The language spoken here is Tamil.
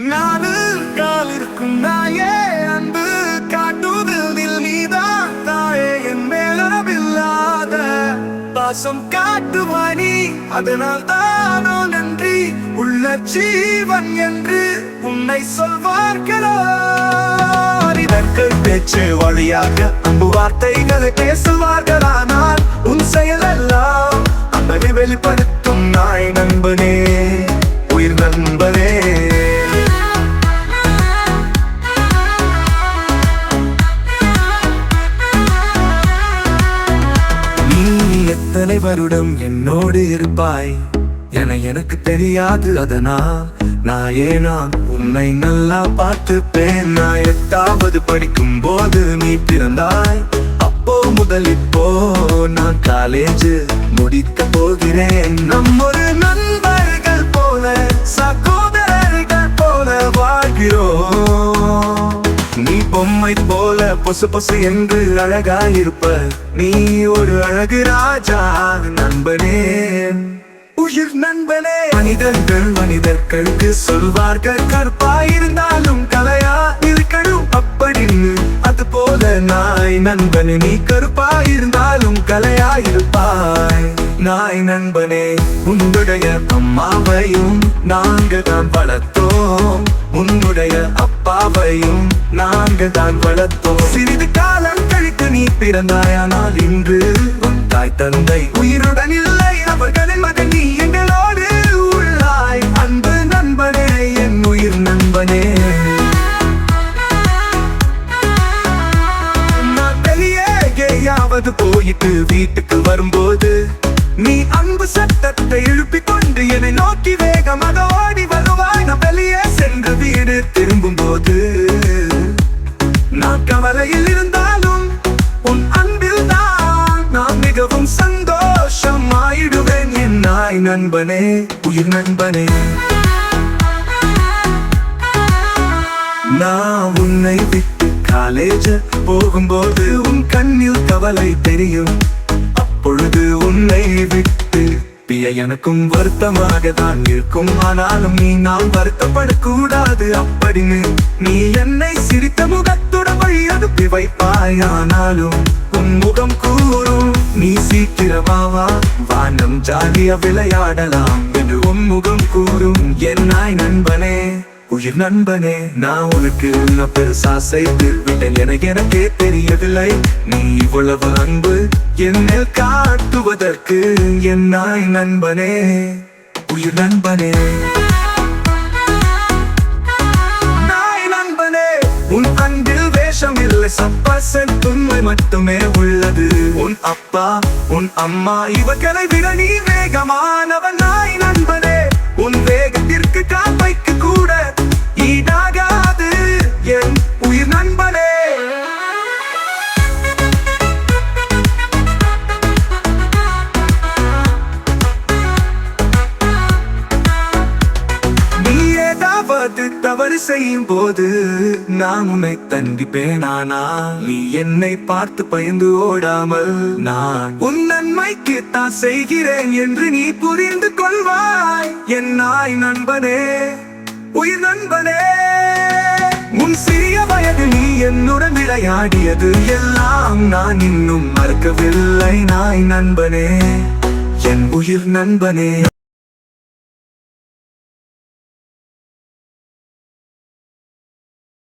நாலு கால் இருக்கும் நாயே அன்பு காட்டுதில் நீதான் தாயே. என் மேலபில்லாத பாசம் காட்டுவானி அதனால் தானோ நன்றி. உள்ள ஜீவன் என்று உன்னை சொல்வார்களோ இதற்கு பேச்சு வழியாக அன்பு வார்த்தைகளை பேசுவார்களானா எத்தனை வருடம் என்னோடு இருப்பாய். என எனக்கு தெரியாது அதனால் நான் ஏனா உன்னை நல்லா பார்த்துப்பேன். நான் எட்டாவது படிக்கும் போது நீ பிறந்தாய். அப்போ முதல் இப்போ நான் காலேஜ் முடிக்க பொம்மை போல பொசு பொசு என்று அழகாயிருப்ப. நீ ஒரு அழகு ராஜா நண்பனே. உயிர் நண்பனே. மனிதர்கள் மனிதர்களுக்கு சொல்வார்கள். கருப்பாயிருந்தாலும் கலையா இருக்கணும். அப்படின்னு அது போல நாய் நண்பனே நீ கருப்பாயிருந்தாலும் கலையாயிருப்பாய். நாய் நண்பனே உன்னுடைய அம்மாவையும் நாங்க தான் வளர்த்தோம். உன்னுடைய யாவையும் நாங்கள் தான் வளர்த்தோம். சிறிது காலம் கழித்து நீ பிறந்தாயானால் இன்று உன் தாய் தந்தை உயிருடன் இல்லை. அவர்களின் மகன் நீ எங்களோடு உள்ளாய். அன்பு நண்பனே என் உயிர் நண்பனே. நான் போயிட்டு வீட்டுக்கு வரும்போது நீ அன்பு சத்தத்தை எழுப்பிக் கொண்டு என்னை நோக்கி வேகமாக ஓடி திரும்பும் போது நான் கவலையில் இருந்தாலும் உன் அன்பில் தான் நான் மிகவும் சந்தோஷம் ஆயிடுவேன் என் நாய் நண்பனே உயிர் நண்பனே நான் உன்னை விட்டு காலேஜ போகும்போது உன் கண்ணில் கவலை தெரியும். அப்பொழுது உன்னை விட்டு பிய எனக்கும் வருத்தமாக தான் இருக்கும். ஆனாலும் நீ வருத்தப்பட கூடாது அப்படின்னு நீ என்னை சிரித்த முகத்துடன் வழி அனுப்பி வைப்பாய். ஆனாலும் உன் முகம் கூறும் நீ சீக்கிரமாவா வானம் ஜாலிய விளையாடலாம் என்று உன் முகம் கூறும். என்னாய் நண்பனே. உயிர் நண்பனே நான் உனக்கு உன்னை பெருசா செய்து விட்டேன் என எனக்கே தெரியவில்லை. நீ இவ்வளவு அன்பு என்னில் காட்டுவதற்கு என்னாய் நண்பனே உயிர் நண்பனே. நாய் நண்பனே உன் அன்பில் வேஷம் இல்லை. சப்பசன் உண்மை மட்டுமே உள்ளது. உன் அப்பா உன் அம்மா இவர்களை விட நீ வேகமானவன். நாய் நண்பனே உன் வேகத்திற்கு காப்பைக்கு தவறு செய்யும் போது நான் உன்னை தண்டிப்பேன் ஆனா நீ என்னை பார்த்து பயந்து ஓடாமல் நான் உன் நன்மைக்கு தான் செய்கிறேன் என்று நீ புரிந்து கொள்வாய். என் நாய் நண்பனே உயிர் நண்பனே உன் சிறிய வயது நீ என்னுடன் விளையாடியது எல்லாம் நான் இன்னும் மறக்கவில்லை நாய் நண்பனே. என் உயிர் நண்பனே.